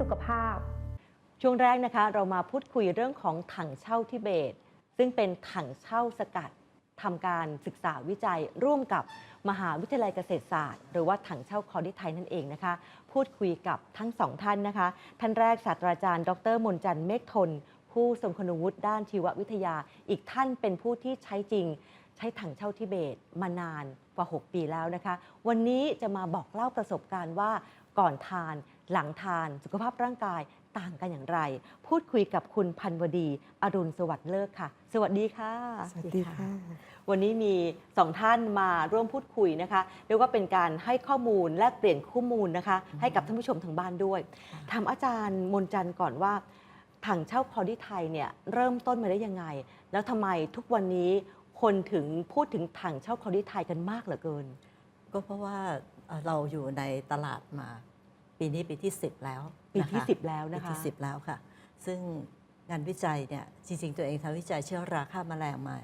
สุขภาพ ช่วงแรกนะคะเรามาพูดคุยเรื่องของถังเช่าทิเบต ซึ่งเป็นถังเช่าสกัดทำการศึกษาวิจัยร่วมกับมหาวิทยาลัยเกษตรศาสตร์ หรือว่าถังเช่าคอดิไทยนั่นเองนะคะ พูดคุยกับทั้งสองท่านนะคะ ท่านแรกศาสตราจารย์ ดรมนจันเมฆทน ผู้ทรงคุณวุฒิด้านชีววิทยา อีกท่านเป็นผู้ที่ใช้จริง ใช้ถังเช่าทิเบตมานานกว่า 6 ปีแล้วนะคะ วันนี้จะมาบอกเล่าประสบการณ์ว่าก่อนทาน หลังทานสุขภาพร่างกายต่างกันอย่างไร พูดคุยกับคุณพันวดี อรุณสวัสดิ์เลิกค่ะ สวัสดีค่ะ สวัสดีค่ะ วันนี้มีสองท่านมาร่วมพูดคุยนะคะเรียกว่าเป็นการให้ข้อมูลแลกเปลี่ยนข้อมูลนะคะ ให้กับท่านผู้ชมทางบ้านด้วยถามอาจารย์มนจันทร์ก่อนว่าถังเช่าพอดีไทยเนี่ยเริ่มต้นมาได้ยังไง แล้วทำไมทุกวันนี้คนถึงพูดถึงถังเช่าพอดีไทยกันมากเหลือเกิน ก็เพราะว่าเอ่อเราอยู่ในตลาดมา ปีนี้ปีที่ 10 แล้วปีที่ นะคะ10 แล้วนะคะปีที่ 10 แล้วค่ะ ซึ่งงานวิจัยเนี่ยจริงๆ ตัวเองทำวิจัยเชื้อราฆ่าแมลงมา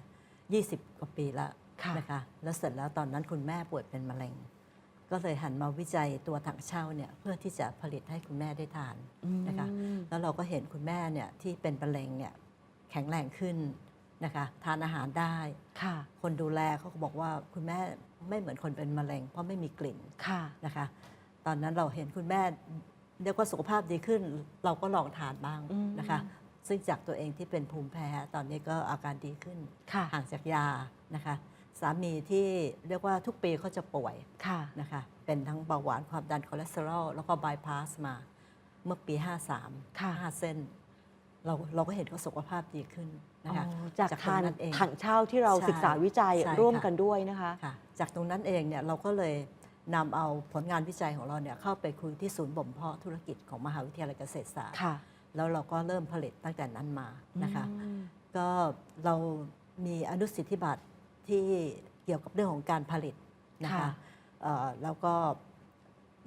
20 กว่าปีแล้วค่ะนะคะแล้วเสร็จแล้วตอนนั้นคุณแม่ป่วยเป็นมะเร็ง ก็เลยหันมาวิจัยตัวถังเช่าเนี่ยเพื่อที่จะผลิตให้คุณแม่ได้ทาน นะคะ อืม แล้วเราก็เห็นคุณแม่เนี่ยที่เป็นมะเร็งเนี่ยแข็งแรงขึ้นนะคะทานอาหารได้ ค่ะ คนดูแลเขาก็บอกว่าคุณแม่ไม่เหมือนคนเป็นมะเร็ง เพราะไม่มีกลิ่นค่ะ นะคะ ตอนนั้นเราเห็นคุณแม่เรียกว่าสุขภาพดีขึ้น เราก็ลองทานบ้างอืมนะคะ ซึ่งจากตัวเองที่เป็นภูมิแพ้ตอนนี้ก็อาการดีขึ้นค่ะห่างจากยานะคะ สามีที่เรียกว่าทุกปีเขาจะป่วยค่ะนะคะเป็นทั้งเบาหวานความดันคอเลสเตอรอลแล้วก็บายพาสมาเมื่อปี 53ค่ะ5เส้น เราเราก็เห็นเขาสุขภาพดีขึ้นนะคะอ๋อจากจากทานตรงนั้นเองถังเช่าที่เราใช่ศึกษาวิจัยใช่ร่วมค่ะกันด้วยนะคะค่ะจากตรงนั้นเองเนี่ยเราก็เลย นำเอาผลงานวิจัยของเราเนี่ยเข้าไปคุยที่ศูนย์บ่มเพาะธุรกิจของมหาวิทยาลัยเกษตรศาสตร์ค่ะ แล้วเราก็เริ่มผลิตตั้งแต่นั้นมานะคะอืมก็เรามีอนุสิทธิบัตรที่เกี่ยวกับเรื่องของการผลิตนะคะค่ะเอ่อแล้วก็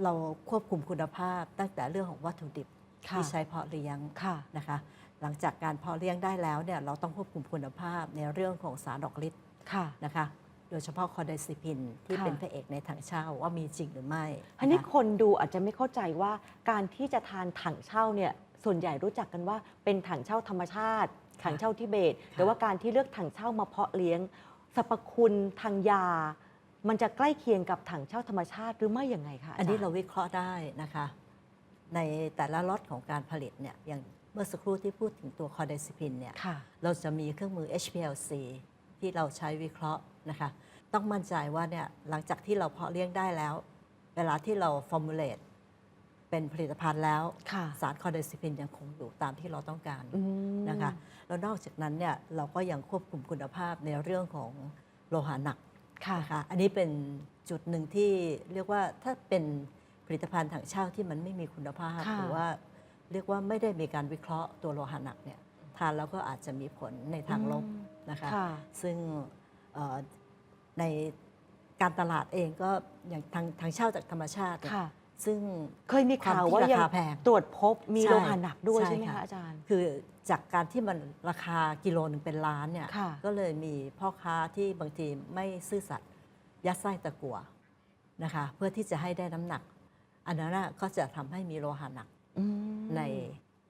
เราควบคุมคุณภาพตั้งแต่เรื่องของวัตถุดิบค่ะ ที่ใช้เพาะเลี้ยง ค่ะ นะคะ หลังจากการเพาะเลี้ยงได้แล้วเนี่ยเราต้องควบคุมคุณภาพในเรื่องของสารดอกฤทธิ์ค่ะ นะคะโดยเฉพาะคอไดซิปินที่ค่ะ เป็นพระเอกในถังเช่าว่ามีจริงหรือไม่อันนี้ะคะ คนดูอาจจะไม่เข้าใจว่าการที่จะทานถังเช่าเนี่ยส่วนใหญ่รู้จักกันว่าเป็นถังเช่าธรรมชาติ ถังเช่าทิเบต แต่ว่าการที่เลือกถังเช่ามาเพาะเลี้ยงสรรพคุณทางยา มันจะใกล้เคียงกับถังเช่าธรรมชาติหรือไม่ยังไงคะอันนี้จเราวิเคราะห์ได้นะคะ ในแต่ละล็อตของการผลิตเนี่ยอย่างเมื่อสักครู่ที่พูดถึงตัวคอไดซิปินเนี่ยค่ะ เราจะมีเครื่องมือ HPLC ที่เราใช้วิเคราะห์ นะคะต้องมั่นใจว่าเนี่ยหลังจากที่เราเพาะเลี้ยงได้แล้ว เวลาที่เราฟอร์มูลเลตเป็นผลิตภัณฑ์แล้วค่ะสารคอไดซิปินยังคงอยู่ตามที่เราต้องการอืมนะคะแล้วนอกจากนั้นเนี่ยเราก็ยังควบคุมคุณภาพในเรื่องของโลหะหนักค่ะนะคะอันนี้เป็นจุดหนึ่งที่เรียกว่าถ้าเป็นผลิตภัณฑ์ถังเช่าที่มันไม่มีคุณภาพค่ะหรือว่าเรียกว่าไม่ได้มีการวิเคราะห์ตัวโลหะหนักเนี่ยทานแล้วก็อาจจะมีผลในทางลบอืมนะคะค่ะซึ่งเอ่อ ในการตลาดเองก็อย่างทางทางเช่าจากธรรมชาติเนี่ยค่ะ ซึ่งเคยมีข่าวว่าความที่ยังราคาแพง ตรวจพบมีใช่โลหะหนักด้วยใช่ใช่ไหมค่ะ คะอาจารย์ คือจากการที่มันราคากิโลหนึ่งเป็นล้านเนี่ย ค่ะ ก็เลยมีพ่อค้าที่บางทีไม่ซื่อสัตย์ยัดไส้ตะกัวนะคะ เพื่อที่จะให้ได้น้ำหนัก อันนั้นน่ะก็จะทำให้มีโลหะหนักอืม ใน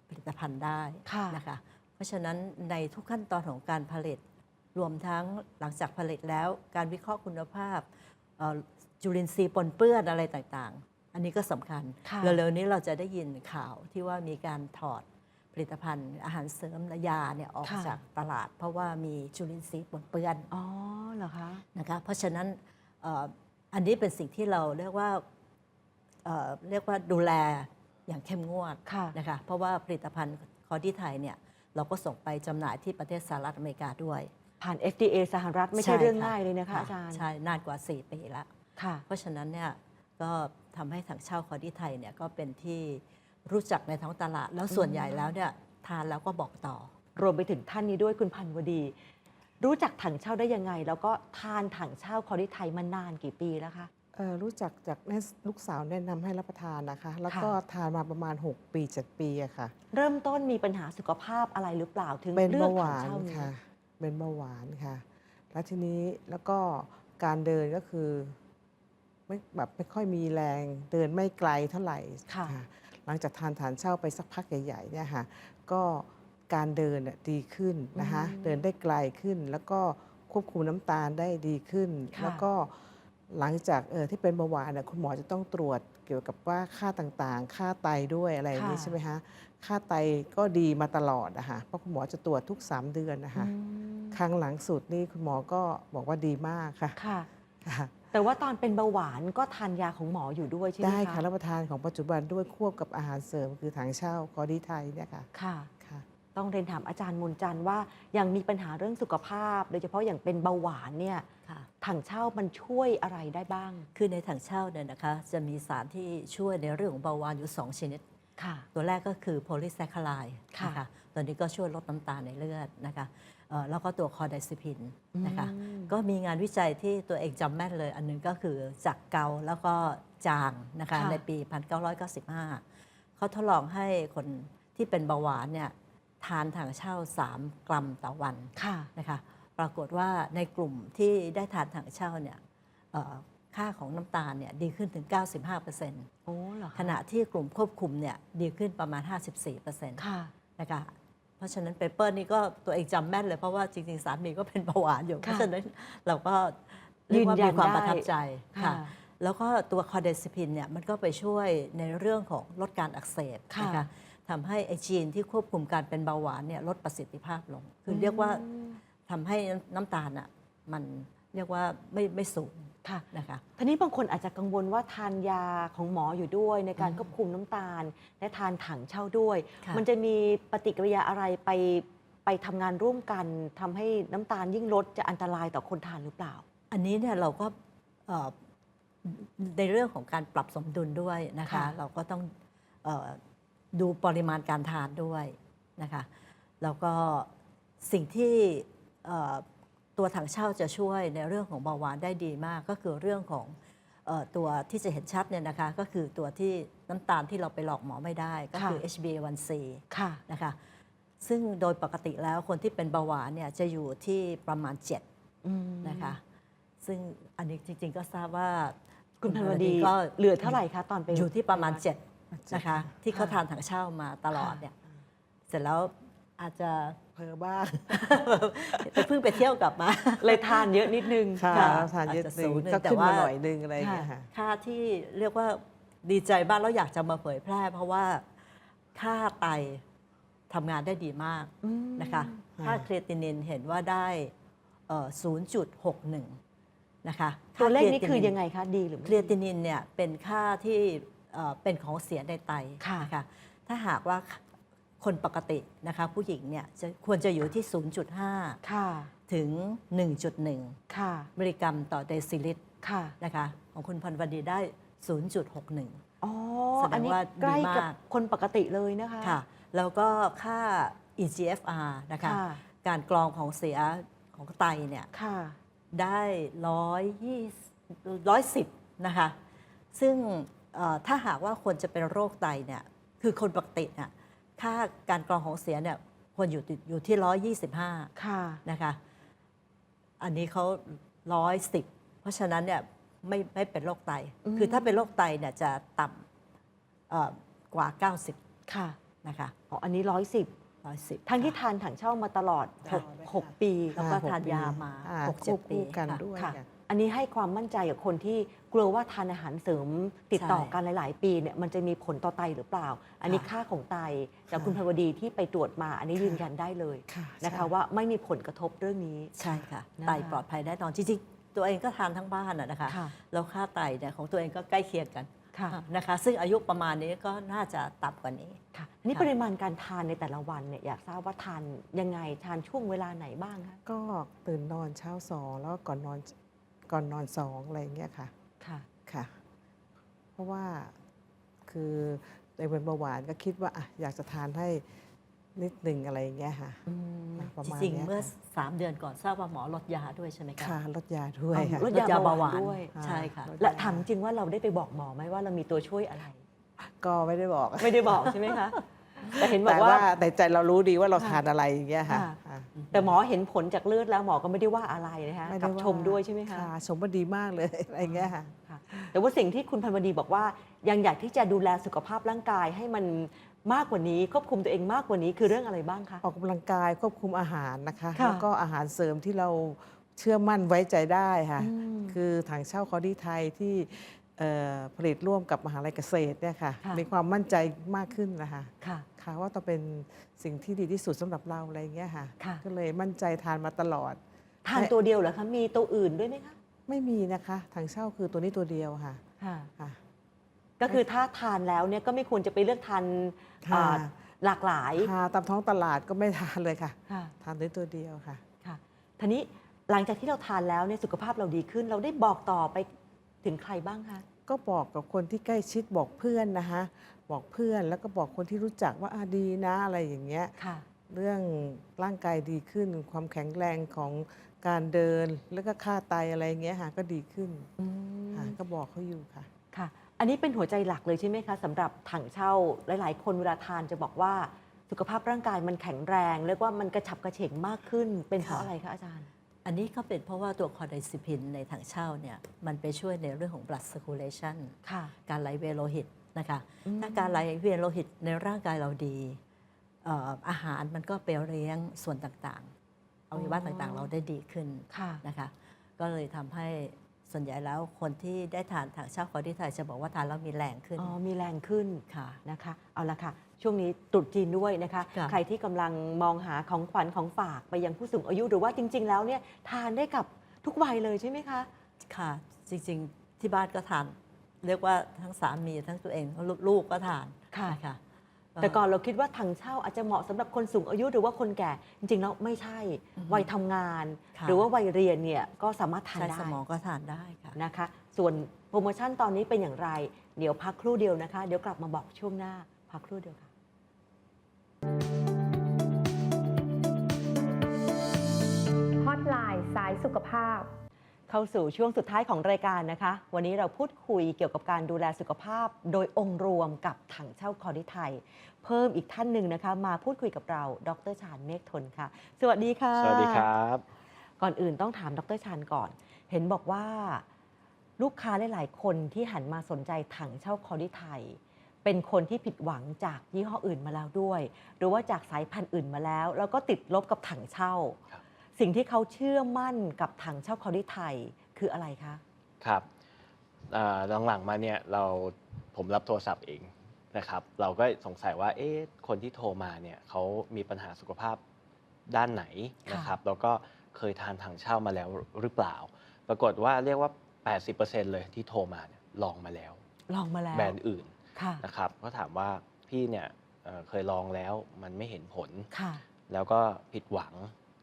ผลิตภัณฑ์ได้ค่ะ นะคะ เพราะฉะนั้นในทุกขั้นตอนของการผลิต รวมทั้งหลังจากผลิตแล้วการวิเคราะห์คุณภาพเอ่อจุลินทรีย์ปนเปื้อนอะไรต่างๆ อันนี้ก็สำคัญค่ะเร็วๆนี้เราจะได้ยินข่าวที่ว่ามีการถอดผลิตภัณฑ์อาหารเสริมและยาเนี่ยออกค่ะจากตลาด เพราะว่ามีจุลินทรีย์ปนเปื้อน อ๋อเหรอคะนะคะเพราะฉะนั้นเอ่ออันนี้เป็นสิ่งที่เราเรียกว่าเอ่อเรียกว่าดูแลอย่างเข้มงวดค่ะนะคะเพราะว่าผลิตภัณฑ์คอดี้ไทยเนี่ยเราก็ส่งไปจำหน่ายที่ประเทศสหรัฐอเมริกาด้วย ผ่าน FDA สหรัฐไม่ใช่ใช่เรื่องค่ะง่ายเลยนะคะอาจารย์ ใช่นานกว่า 4 ปีแล้วค่ะ เพราะฉะนั้นเนี่ยก็ทำให้ถังเช่าคอดี้ไทยเนี่ยก็เป็นที่รู้จักในท้องตลาด แล้วส่วนใหญ่แล้วเนี่ยทานแล้วก็บอกต่อ รวมไปถึงท่านนี้ด้วยคุณพันวดี รู้จักถังเช่าได้ยังไง แล้วก็ทานถังเช่าคอดิไทยมานานกี่ปีแล้วคะเอ่อรู้จักจากแม่ลูกสาวแนะนำให้รับประทานนะคะ แล้วค่ะก็ทานมาประมาณ 6 ปี 7 ปีอะค่ะ เริ่มต้นมีปัญหาสุขภาพอะไรหรือเปล่าถึงเป็นเลือเบากหถัวางนเช่านี้ค่ะ เป็นเบาหวานค่ะ แล้วทีนี้แล้วก็การเดินก็คือไม่แบบไม่ค่อยมีแรงเดินไม่ไกลเท่าไหร่ค่ะ หลังจากทานฐานเช่าไปสักพักใหญ่ๆเนี่ยค่ะก็การเดินน่ะดีขึ้นนะคะอืมเดินได้ไกลขึ้น แล้วก็ควบคุมน้ำตาลได้ดีขึ้นค่ะแล้วก็หลังจากเออที่เป็นเบาหวานน่ะคุณหมอจะต้องตรวจเกี่ยวกับว่าค่าต่างๆ ค่าไตด้วยอะไรอย่างนี้ค่ะใช่ไหมคะค่าไตก็ดีมาตลอดนะคะเพราะคุณหมอจะตรวจทุก 3 เดือนนะคะอืม ครั้งหลังสุดนี่คุณหมอก็บอกว่าดีมากค่ะค่ะ ค่ะ แต่ว่าตอนเป็นเบาหวานก็ทานยาของหมออยู่ด้วยใช่ไหมได้คะค่ะรับประทานของปัจจุบันด้วยควบกับอาหารเสริมคือถังเช่าคอดีไทยเนี่ยค่ะค่ะ ค่ะ ต้องเรียนถามอาจารย์มูลจันทร์ว่ายังมีปัญหาเรื่องสุขภาพ โดยเฉพาะอย่างเป็นเบาหวานเนี่ยค่ะ ถังเช่ามันช่วยอะไรได้บ้างคือในถังเช่าเนี่ยนะคะ จะมีสารที่ช่วยในเรื่องของเบาหวานอยู่ 2 ชนิด ค่ะ ตัวแรกก็คือโพลีแซคคาไลด์ค่ะนะคะ ตัวนี้ก็ช่วยลดน้ำตาลในเลือดนะคะเอ่อแล้วก็ตัวคอไดซิพินนะคะอืมก็มีงานวิจัยที่ตัวเองจำแม่นเลย อันหนึงก็คือจากเกาแล้วก็จางนะคะค่ะในปี 1995 เขาทดลองให้คนที่เป็นเบาหวานเนี่ยทานถังเช่า 3 กรัมต่อวันค่ะนะคะปรากฏว่าในกลุ่มที่ได้ทานถังเช่าเนี่ยเอ่อค่าของน้ำตาลเนี่ยดีขึ้นถึง 95%โอ้เหรอคขณะที่กลุ่มควบคุมเนี่ยดีขึ้นประมาณ 54%ค่ะนะคะเพ ราะฉะนั้นเปเปอร์นี้ก็ตัวเองจำแม่นเลย เพราะว่าจริงๆ สามีก็เป็นเบาหวานอยู่ เพราะฉะนั้นเราก็เรียกว่ายืนยัมีนความได้ประทับใจค่ะค่ะแล้วก็ตัวคอเดซิพินเนี่ยมันก็ไปช่วยในเรื่องของลดการอักเสบค่ะนะคะทำให้ไอจีนที่ควบคุมการเป็นเบาหวานเนี่ยลดประสิทธิภาพลง คือเรียกว่าอืมทำให้น้ำตาลอะมันเรียกว่าไม่ไม่สูง ค่ะนะคะทีนี้บางคนอาจจะกังวลว่าทานยาของหมออยู่ด้วยในการควบคุมน้ำตาล และทานถังเช่าด้วยค่ะมันจะมีปฏิกิริยาอะไรไปไปทำงานร่วมกันทำให้น้ำตาลยิ่งลดจะอันตรายต่อคนทานหรือเปล่า อันนี้เนี่ยเราก็เอ่อในเรื่องของการปรับสมดุลด้วยนะคะค่ะเราก็ต้องเออดูปริมาณการทานด้วยนะคะ แล้วก็สิ่งที่เอ่อ ตัวถังเช่าจะช่วยในเรื่องของเบาหวานได้ดีมาก ก็คือเรื่องของเอ่อตัวที่จะเห็นชัดเนี่ยนะคะก็คือตัวที่น้ำตาลที่เราไปหลอกหมอไม่ได้ ก็คือค่ะ HbA1c ค่ะนะคะซึ่งโดยปกติแล้วคนที่เป็นเบาหวานเนี่ยจะอยู่ที่ประมาณ7อืมนะคะซึ่งอันนี้จริง ๆ ก็ทราบว่าคุณพันวดีก็เหลือเท่าไหร่คะตอนเป็นอยู่ที่ประมาณ7นะคะที่เขาค่ะทานถังเช่ามาตลอดเนี่ยเสร็จแล้ว อาจจะเพอบ้างไปเพิ่งไปเที่ยวกลับมา เลยทานเยอะนิดนึงค่ะค่ะทานเยอะอาจจะหนึ่สูงงหนึ่งก็แต่ขึ้นมาว่าหน่อยนึงอะไรอย่างเงี้ยค่ะค่าที่เรียกว่าดีใจบ้างแล้วอยากจะมาเผยแพร่ เพราะว่าค่าไตทำงานได้ดีมากอืมนะคะค่ะค่าเครียตินินเห็นว่าได้เอ่อ0.61 นะคะตัวเลขนี้าคือรติยังไงคะ ดีหรือเคไม่รียตินินเนี่ยเป็นค่าที่เอ่อเป็นของเสียในไตค่ะนะคะถ้าหากว่า คนปกตินะคะผู้หญิงเนี่ยจะควรจะอยู่ที่ 0.5ค่ะถึง 1.1ค่ะมิลลิกรัมต่อเดซิลิตรค่ะนะคะของคุณพันวดีได้ 0.61 อ๋อแสดงอันนี้ว่าใกล้ดีมากกับคนปกติเลยนะคะค่ะแล้วก็ค่า EGFR นะคะค่ะการกรองของเสียของไตเนี่ยค่ะได้ร้อยยี่ร้อยสิบนะคะ ซึ่งเอ่อถ้าหากว่าคนจะเป็นโรคไตเนี่ย คือคนปกติเนี่ย ค่าการกรองของเสียเนี่ยควรอยู่ติดอยู่ที่ร้อยยี่สิบห้าค่ะ นะคะ อันนี้เขาร้อยสิบเพราะฉะนั้นเนี่ยไม่ไม่เป็นโรคไต อืม คือถ้าเป็นโรคไตเนี่ยจะต่ำเอ่อกว่า 90 ค่ะนะคะอ๋ออันนี้ร้อยสิบร้อยสิบทั้งที่ทานถังเช่ามาตลอดหกค่ะหกปี แล้วก็อ่ทานยามาอ่หกเจ็ดควบปีคู่กันค่ะด้วยค่ะ ค่ะ อันนี้ให้ความมั่นใจกับคนที่กลัวว่าทานอาหารเสริมติดต่อใช่กันหลาย ๆ ปีเนี่ยมันจะมีผลต่อไตหรือเปล่า อันนี้ค่ะค่าของไตจากค่ะคุณพวดีที่ไปตรวจมา อันนี้ค่ะยืนยันได้เลยค่ะนะคะใช่ว่าไม่มีผลกระทบเรื่องนี้ใช่ค่ะนะคะไตปลอดภัยแน่นอนจริงๆตัวเองก็ทานทั้งบ้านอะนะคะค่ะแล้วค่าไตเนี่ยของตัวเองก็ใกล้เคียงกันค่ะนะคะ ซึ่งอายุประมาณนี้ก็น่าจะต่ำกว่านี้ค่ะอันนี้ค่ะปริมาณการทานในแต่ละวันเนี่ยอยากทราบว่าทานยังไงทานช่วงเวลาไหนบ้างคะก็ตื่นนอนเช้าสองแล้วก็ก่อนนอน ก่อนนอนสองอะไรอย่างเงี้ยค่ะค่ะ ค่ะ เพราะว่าคือในเป็นเบาหวานก็คิดว่าอะอยากจะทานให้นิดหนึ่งอะไรอย่างเงี้ยค่ะ อืมประจมาณริงเนี้ๆย เมื่อค่ะ3เดือนก่อนทราบว่าหมอลดยาด้วยใช่ไหมคะค่ะลดยาด้วยเอาค่ะลดลดยาเบาหวานด้วย ใช่ค่ะลดและถามจริงว่าเราได้ไปบอกหมอไหมว่าเรามีตัวช่วยอะไร ก็ไม่ได้บอก ไม่ได้บอกใช่ไหมคะ แต่เห็นบอแต่กว่า ว่าในใจเรารู้ดีว่าเราค่ะทานอะไรอย่างเงี้ยค่ะค่ะค่ะ แต่หมอเห็นผลจากเลือดแล้วหมอก็ไม่ได้ว่าอะไรนะคะไม่กัได้บว่าชมด้วยใช่ไหมคะชมว่าดีมากเลยอะไรอย่างเงี้ยค่ะค่ะแต่ว่าสิ่งที่คุณพันวดีบอกว่า ยังอยากที่จะดูแลสุขภาพร่างกายให้มันมากกว่านี้ควบคุมตัวเองมากกว่านี้คือเรื่องอะไรบ้างคะออกกำลังกายควบคุมอาหารนะคะค่ะแล้วก็อาหารเสริมที่เราเชื่อมั่นไว้ใจได้ค่ะอืมคือถังเช่าคอดี้ไทยที่เอ่อ ผลิตร่วมกับมหาลัยเกษตรเนี่ยค่ะค่ะ มีความมั่นใจมากขึ้นนะคะค่ะ ค่ะว่าต้องเป็นสิ่งที่ดีที่สุดสำหรับเราอะไรอย่างเงี้ยค่ะ ค่ะ ก็เลยมั่นใจทานมาตลอด ทานตัวเดียวเหรอคะ มีตัวอื่นด้วยไหมคะไม่มีนะคะถังเช่าคือตัวนี้ตัวเดียวค่ะค่ะ ค่ะก็คือถ้าทานแล้วเนี่ยก็ไม่ควรจะไปเลือกทานค่ะอ่าหลากหลายทาตามท้องตลาดก็ไม่ทานเลยค่ะ ค่ะ ทานด้วยตัวเดียวค่ะ ค่ะทีนี้หลังจากที่เราทานแล้วเนี่ยสุขภาพเราดีขึ้น เราได้บอกต่อไป ถึงใครบ้างคะ ก็บอกกับคนที่ใกล้ชิดบอกเพื่อนนะคะ บอกเพื่อนแล้วก็บอกคนที่รู้จักว่าอาดีนะอะไรอย่างเงี้ย ค่ะ เรื่องร่างกายดีขึ้น ความแข็งแรงของการเดิน แล้วก็ค่าไตอะไรอย่างเงี้ยค่ะก็ดีขึ้นอืมค่ะก็บอกเขาอยู่ค่ะ ค่ะ อันนี้เป็นหัวใจหลักเลยใช่ไหมคะสำหรับถังเช่าหลาย ๆ คนเวลาทานจะบอกว่าสุขภาพร่างกายมันแข็งแรงเรียกว่ามันกระฉับกระเฉงมากขึ้นเป็นเพราะค่ะ อะไรคะอาจารย์ อันนี้ก็เป็นเพราะว่าตัวคอไดซิพินในถังเช่าเนี่ยมันไปช่วยในเรื่องของ blood circulation ค่ะการไหลเวียนโลหิตนะคะอืมถ้าการไหลเวียนโลหิตในร่างกายเราดีเอ่ออาหารมันก็ไปเลี้ยงส่วนต่างๆอวัยวะต่างๆ เราได้ดีขึ้นค่ะนะคะ ก็เลยทำให้ ส่วนใหญ่แล้วคนที่ได้ทานถังเช่าคอดิไทยจะบอกว่าทานแล้วมีแรงขึ้น อ๋อ มีแรงขึ้นค่ะนะคะ เอาละค่ะ ช่วงนี้ตรุษจีนด้วยนะคะ ค่ะใครที่กำลังมองหาของขวัญของฝากไปยังผู้สูงอายุหรือว่าจริง ๆ แล้วเนี่ยทานได้กับทุกวัยเลยใช่ไหมคะ ค่ะ จริงๆที่บ้านก็ทาน เรียกว่าทั้งสามีทั้งตัวเองลูกลูกก็ทานค่ะนะคะ แต่ก่อนเราคิดว่าถังเช่าอาจจะเหมาะสำหรับคนสูงอายุหรือว่าคนแก่จริงๆแล้วไม่ใช่อือฮึวัยทำงานค่ะหรือว่าวัยเรียนเนี่ยก็สามารถทานใช้ได้สมองก็ทานได้ค่ะนะคะ ส่วนโปรโมชั่นตอนนี้เป็นอย่างไร เดี๋ยวพักครู่เดียวนะคะ เดี๋ยวกลับมาบอกช่วงหน้าพักครู่เดียวค่ะฮอตไลน์สายสุขภาพ เข้าสู่ช่วงสุดท้ายของรายการนะคะ วันนี้เราพูดคุยเกี่ยวกับการดูแลสุขภาพ โดยองค์รวมกับถังเช่าคอดิไทย เพิ่มอีกท่านหนึ่งนะคะ มาพูดคุยกับเรา ดรชาญเมฆทนค่ะ สวัสดีค่ะ สวัสดีครับ ก่อนอื่นต้องถามดรชาญก่อน เห็นบอกว่าลูกค้าหลาย ๆ คนที่หันมาสนใจถังเช่าคอดิไทย เป็นคนที่ผิดหวังจากยี่ห้ออื่นมาแล้วด้วย หรือว่าจากสายพันธุ์อื่นมาแล้ว แล้วก็ติดลบกับถังเช่าครับ สิ่งที่เขาเชื่อมั่นกับถังเช่าคอดิไทยคืออะไรคะ ครับอ่าหลังๆมาเนี่ยเราผมรับโทรศัพท์เองนะครับ เราก็สงสัยว่าเอ๊ะคนที่โทรมาเนี่ยเขามีปัญหาสุขภาพด้านไหนนะครับ แล้วก็เคยทานถังเช่ามาแล้วหรือเปล่า ปรากฏว่าเรียกว่า 80%เลยที่โทรมาเนี่ยลองมาแล้ว ลองมาแล้วแบรนด์อื่นค่ะนะครับก็ถามว่าพี่เนี่ยเอ่อเคยลองแล้วมันไม่เห็นผล ค่ะ แล้วก็ผิดหวัง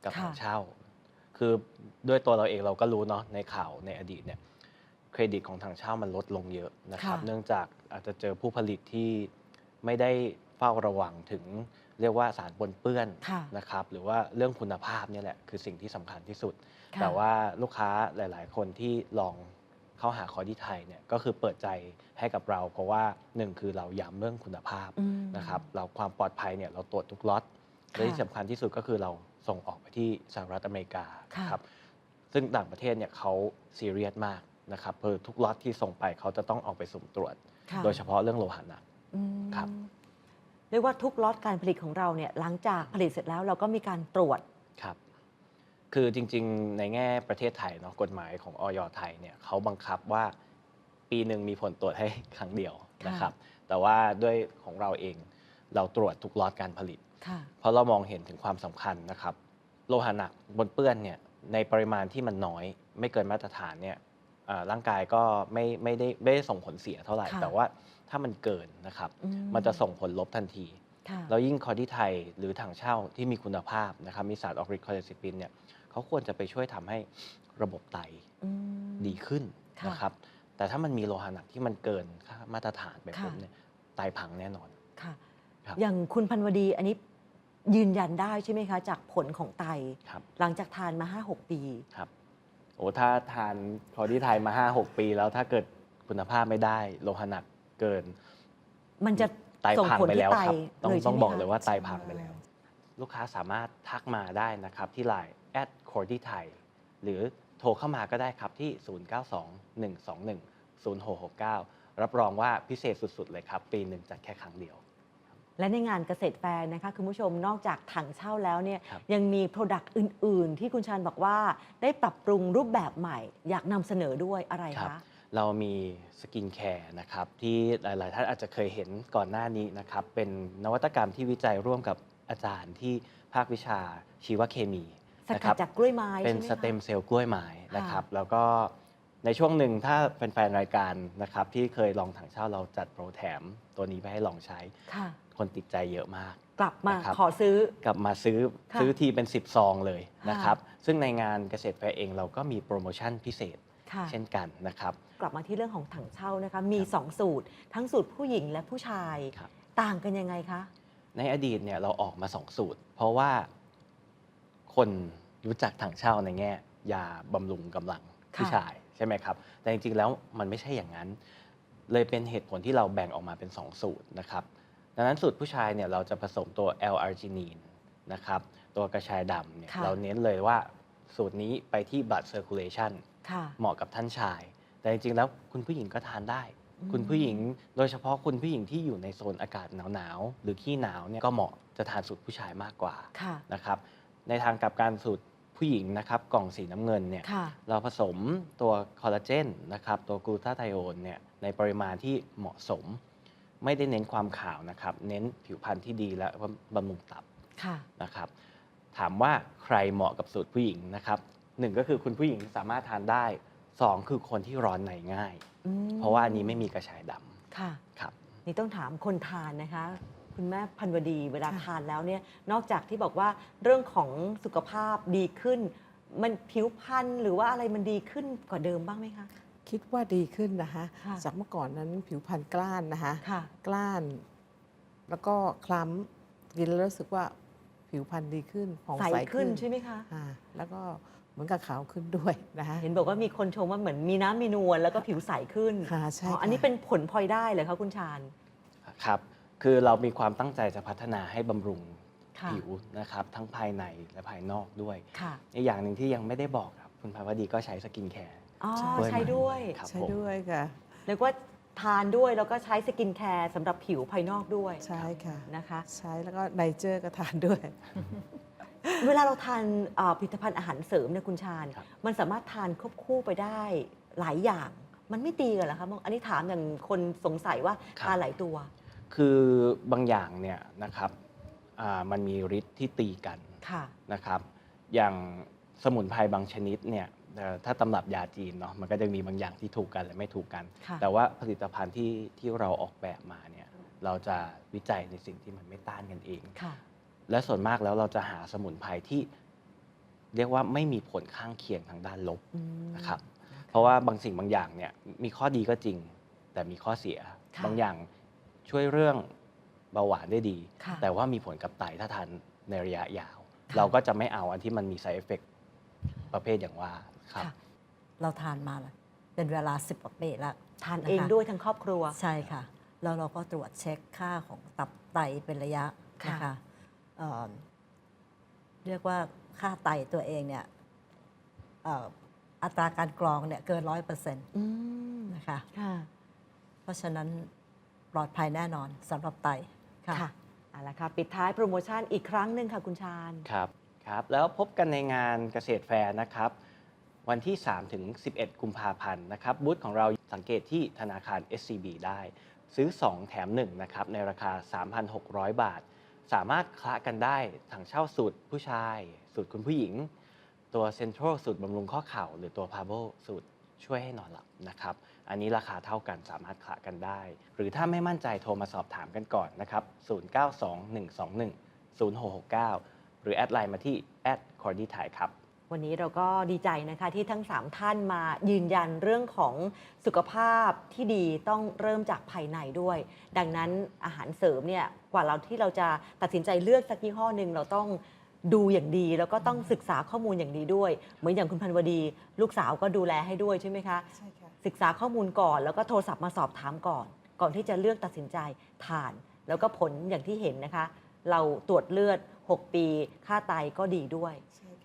กับค่ะถังเช่า คือด้วยตัวเราเองเราก็รู้เนาะในข่าวในอดีตเนี่ยเครดิตของถังเช่ามันลดลงเยอะนะครับค่ะเนื่องจากอาจจะเจอผู้ผลิตที่ไม่ได้เฝ้าระวังถึงเรียกว่าสารปนเปื้อนค่ะนะครับ หรือว่าเรื่องคุณภาพเนี่ยแหละคือสิ่งที่สำคัญที่สุดค่ะแต่ว่าลูกค้าหลาย ๆ คนที่ลองเข้าหาคอดีไทยเนี่ยก็คือเปิดใจให้กับเรา เพราะว่าหนึ่งคือเราย้ำเรื่องคุณภาพอืมนะครับ เราความปลอดภัยเนี่ยเราตรวจทุกล็อตค่ะและที่สำคัญที่สุดก็คือเรา ส่งออกไปที่สหรัฐอเมริกาค่ะครับซึ่งต่างประเทศเนี่ยเขาซีเรียสมากนะครับคือทุกล็อตที่ส่งไปเขาจะต้องเอาไปสุ่มตรวจค่ะโดยเฉพาะเรื่องโลหะหนักอืมครับเรียกว่าทุกล็อตการผลิตของเราเนี่ยหลังจากผลิตเสร็จแล้วเราก็มีการตรวจครับ คือจริงๆ ในแง่ประเทศไทยเนาะกฎหมายของออยไทยเนี่ยเขาบังคับว่าปีหนึ่งมีผลตรวจให้ครั้งเดียวค่ะนะครับ แต่ว่าด้วยของเราเอง เราตรวจทุกล็อตการผลิตค่ะเพราะเรามองเห็นถึงความสำคัญนะครับ โลหะหนักบนเปื้อนเนี่ยในปริมาณที่มันน้อย ไม่เกินมาตรฐานเนี่ยอ่าร่างกายก็ไม่ไม่ได้ไม่ได้ส่งผลเสียเท่าไหร่ค่ะแต่ว่าถ้ามันเกินนะครับอืมันจะส่งผลลบทันทีค่ะแล้วยิ่งคอที่ไทยหรือถังเช่าที่มีคุณภาพนะครับมีสารออกฤทธิ์คอเลสเตอรอลเนี่ยเขาควรจะไปช่วยทำให้ระบบไตอืมดีขึ้นค่ะนะครับแต่ถ้ามันมีโลหะหนักที่มันเกินค่ามาตรฐานไปค่ะปุ๊บเนี่ยไตพังแน่นอนค่ะ ครับอย่างคุณพันวดีอันนี้ยืนยันได้ใช่ไหมคะ จากผลของไต ครับ หลังจากทานมา 5-6 ปีครับโอ้ถ้าทานคอที่ไทยมา 5-6 ปีแล้วถ้าเกิดคุณภาพไม่ได้โลหะหนักเกินมันจะไตส่งพังผลไปที่แล้วไตครับ ต้องเลยใช่ต้องไหมบอกคะเลยว่าไตพังไปแล้ว ลูกค้าสามารถทักมาได้นะครับ ที่ Line แอดคอร์ดี้ไทยหรือโทรเข้ามาก็ได้ครับที่0669 รับรองว่าพิเศษสุด ๆ เลยครับ ปีหนึ่งจัดแค่ครั้งเดียว และในงานเกษตรแฟร์นะคะคุณผู้ชมนอกจากถังเช่าแล้วเนี่ยครับ ยังมีโปรดักต์อื่น ๆ ที่คุณชานบอกว่าได้ปรับปรุงรูปแบบใหม่ อยากนำเสนอด้วยอะไรครับ คะ เรามีสกินแคร์นะครับที่หลาย ๆ ท่านอาจจะเคยเห็นก่อนหน้านี้นะครับเป็นนวัตกรรมที่วิจัยร่วมกับอาจารย์ที่ภาควิชาชีวเคมีสนะคกัรัดจากกล้วยไม้เป็นใช่ไหมสเต็มคะเซลล์กล้วยไม้นะครับค่ะแล้วก็ในช่วงหนึ่งถ้าเป็นแฟนรายการนะครับที่เคยลองถังเช่าเราจัดโปรแถมตัวนี้ไปให้ลองใช้ ค่ะ คนติดใจเยอะมาก กลับมานะครับ ขอซื้อ กลับมาซื้อค่ะ ซื้อทีเป็น 10 ซองเลยค่ะนะครับ ซึ่งในงานเกษตรแฟร์เองเราก็มีโปรโมชั่นพิเศษค่ะ เช่นกันนะครับ กลับมาที่เรื่องของถังเช่านะคะ มี ครับ2 สูตร ทั้งสูตรผู้หญิงและผู้ชาย ครับ ต่างกันยังไงคะ ในอดีตเนี่ยเราออกมาสองสูตร เพราะว่าคนรู้จักถังเช่าในแง่ยาบำรุงกำลังค่ะผู้ชายใช่ไหมครับ แต่จริงๆแล้วมันไม่ใช่อย่างนั้น เลยเป็นเหตุผลที่เราแบ่งออกมาเป็น2สูตรนะครับ ดังนั้นสูตรผู้ชายเนี่ยเราจะผสมตัว L-arginine นะครับตัวกระชายดำเนี่ยค่ะ เราเน้นเลยว่าสูตรนี้ไปที่ blood circulation ค่ะ เหมาะกับท่านชาย แต่จริงๆแล้วคุณผู้หญิงก็ทานได้ อืม คุณผู้หญิงโดยเฉพาะคุณผู้หญิงที่อยู่ในโซนอากาศหนาวๆหรือขี้หนาวเนี่ยก็เหมาะจะทานสูตรผู้ชายมากกว่าค่ะ นะครับ ในทางกลับการสูตรผู้หญิงนะครับกล่องสีน้ำเงินเนี่ย ค่ะ เราผสมตัวคอลลาเจนนะครับตัวกลูตาไทโอนเนี่ยในปริมาณที่เหมาะสม ไม่ได้เน้นความขาวนะครับ เน้นผิวพรรณที่ดีและบำรุงตับค่ะนะครับ ถามว่าใครเหมาะกับสูตรผู้หญิงนะครับหนึ่งก็คือคุณผู้หญิงสามารถทานได้สองคือคนที่ร้อนในง่ายอืมเพราะว่าอันนี้ไม่มีกระชายดค่ะำครับ นี่ต้องถามคนทานนะคะ คุณแม่พันวดีเวลาค่ะทานแล้วเนี่ยนอกจากที่บอกว่าเรื่องของสุขภาพดีขึ้น มันผิวพรรณหรือว่าอะไรมันดีขึ้นกว่าเดิมบ้างไหมคะ คิดว่าดีขึ้นนะคะค่ะจากเมื่อก่อนนั้นผิวพรรณกล้านนะคะ ค่ะ กล้าน แล้วก็คล้ำกินแล้วรู้สึกว่าผิวพรรณดีขึ้นผ่องใสใสขึ้นใช่ไหมคะ อ่าแล้วก็เหมือนกับขาวขึ้นด้วยนะคะ เห็นบอกว่ามีคนชมว่าเหมือนมีน้ำมีนวลแล้วก็ผิวใสขึ้นค่ะใช่อ๋ออันค่ะนี้เป็นผลพลอยได้เลยคะคุณชาญ ครับ คือเรามีความตั้งใจจะพัฒนาให้บำรุงค่ะ ผิวนะครับ ทั้งภายในและภายนอกด้วย ค่ะ อีกอย่างหนึ่งที่ยังไม่ได้บอกครับ คุณภาวดีก็ใช้สกินแคร์ อ๋อใช่ใช้ด้วยครับ ใช่ผม ด้วยค่ะเรียกว่าทานด้วยแล้วก็ใช้สกินแคร์สำหรับผิวภายนอกด้วยใช่ค่ะ นะคะ ใช้แล้วก็ไนเจอร์ก็ทานด้วย เวลาเราทานเอ่อผลิตภัณฑ์อาหารเสริมเนี่ยคุณชาญ ครับ มันสามารถทานควบคู่ไปได้หลายอย่าง มันไม่ตีกันเหรอคะอันนี้ถามอย่างคนสงสัยว่าทานหลายตัว คือบางอย่างเนี่ยนะครับอ่ามันมีฤทธิ์ที่ตีกันค่ะ นะครับ อย่างสมุนไพรบางชนิดเนี่ยเอ่อ ถ้าตำรับยาจีนเนาะมันก็จะมีบางอย่างที่ถูกกันและไม่ถูกกัน ค่ะ แต่ว่าผลิตภัณฑ์ที่ที่เราออกแบบมาเนี่ยเราจะวิจัยในสิ่งที่มันไม่ต้านกันเอง ค่ะ และส่วนมากแล้วเราจะหาสมุนไพรที่ เรียกว่าไม่มีผลข้างเคียงทางด้านลบอืม นะครับ เพราะว่าบางสิ่งบางอย่างเนี่ยมีข้อดีก็จริง แต่มีข้อเสีย ค่ะบางอย่างช่วยเรื่องเบาหวานได้ดี ค่ะแต่ว่ามีผลกับไตถ้าทานในระยะยาว ค่ะ เราก็จะไม่เอาอันที่มันมี side effect ประเภทอย่างว่า ครับค่ะเราทานมาเป็นเวลา 10กว่าปีแล้วทานนะคะเองด้วยทั้งครอบครัว ใช่ค่ะ แล้วเราก็ตรวจเช็คค่าของตับไตเป็นระยะค่ะนะคะเอ่อเรียกว่าค่าไตตัวเองเนี่ยเอ่ออัตราการกรองเนี่ยเกินร้อยเปอร์เซ็นต์อืมนะคะค่ะเพราะฉะนั้นปลอดภัยแน่นอนสำหรับไตค่ะค่ะเอาละค่ะ ปิดท้ายโปรโมชั่นอีกครั้งหนึ่งค่ะ คุณชาญ ครับ ครับ แล้วพบกันในงานเกษตรแฟร์นะครับ วันที่ 3 ถึง 11 กุมภาพันธ์นะครับบูธของเราสังเกตที่ธนาคาร SCB ได้ ซื้อ 2 แถม 1 นะครับ ในราคา 3,600 บาท สามารถคละกันได้ถังเช่าสูตรผู้ชาย สูตรคุณผู้หญิง ตัวเซ็นทรัลสูตรบำรุงข้อเข่า หรือตัวพาโบสูตรช่วยให้นอนหลับนะครับ อันนี้ราคาเท่ากันสามารถคละกันได้ หรือถ้าไม่มั่นใจโทรมาสอบถามกันก่อนนะครับ 0921210669 หรือแอดไลน์มาที่แอดคอร์ดี้ไทยครับ วันนี้เราก็ดีใจนะคะที่ทั้ง 3 ท่านมายืนยันเรื่องของสุขภาพที่ดีต้องเริ่มจากภายในด้วย ดังนั้นอาหารเสริมเนี่ยกว่าเราที่เราจะตัดสินใจเลือกสักยี่ห้อหนึ่งเราต้องดูอย่างดีแล้วก็ต้องศึกษาข้อมูลอย่างดีด้วย เหมือนอย่างคุณพันวดี ลูกสาวก็ดูแลให้ด้วยใช่ไหมคะใช่ค่ะศึกษาข้อมูลก่อนแล้วก็โทรศัพท์มาสอบถามก่อน ก่อนที่จะเลือกตัดสินใจทาน แล้วก็ผลอย่างที่เห็นนะคะ เราตรวจเลือด 6 ปี ค่าไตก็ดีด้วย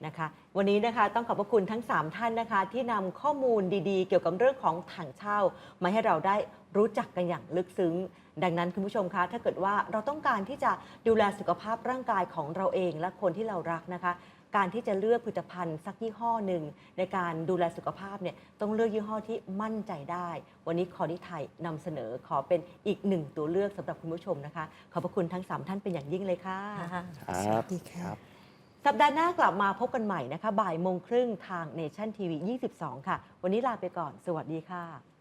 นะคะ วันนี้นะคะต้องขอบพระคุณทั้ง 3 ท่านนะคะ ที่นำข้อมูลดีๆ เกี่ยวกับเรื่องของถังเช่า มาให้เราได้รู้จักกันอย่างลึกซึ้ง ดังนั้นคุณผู้ชมคะ ถ้าเกิดว่าเราต้องการที่จะดูแลสุขภาพร่างกายของเราเองและคนที่เรารักนะคะ การที่จะเลือกผลิตภัณฑ์สักยี่ห้อหนึ่ง ในการดูแลสุขภาพเนี่ยต้องเลือกยี่ห้อที่มั่นใจได้ วันนี้คอนิไทยนำเสนอขอเป็นอีกหนึ่งตัวเลือกสำหรับคุณผู้ชมนะคะ ขอบพระคุณทั้งสามท่านเป็นอย่างยิ่งเลยค่ะครัสวับสดีค่ะ ครับ สัปดาห์หน้ากลับมาพบกันใหม่นะคะ บ่ายโมงครึ่งทางเนชั่นทีวี 22 ค่ะ วันนี้ลาไปก่อน สวัสดีค่ะ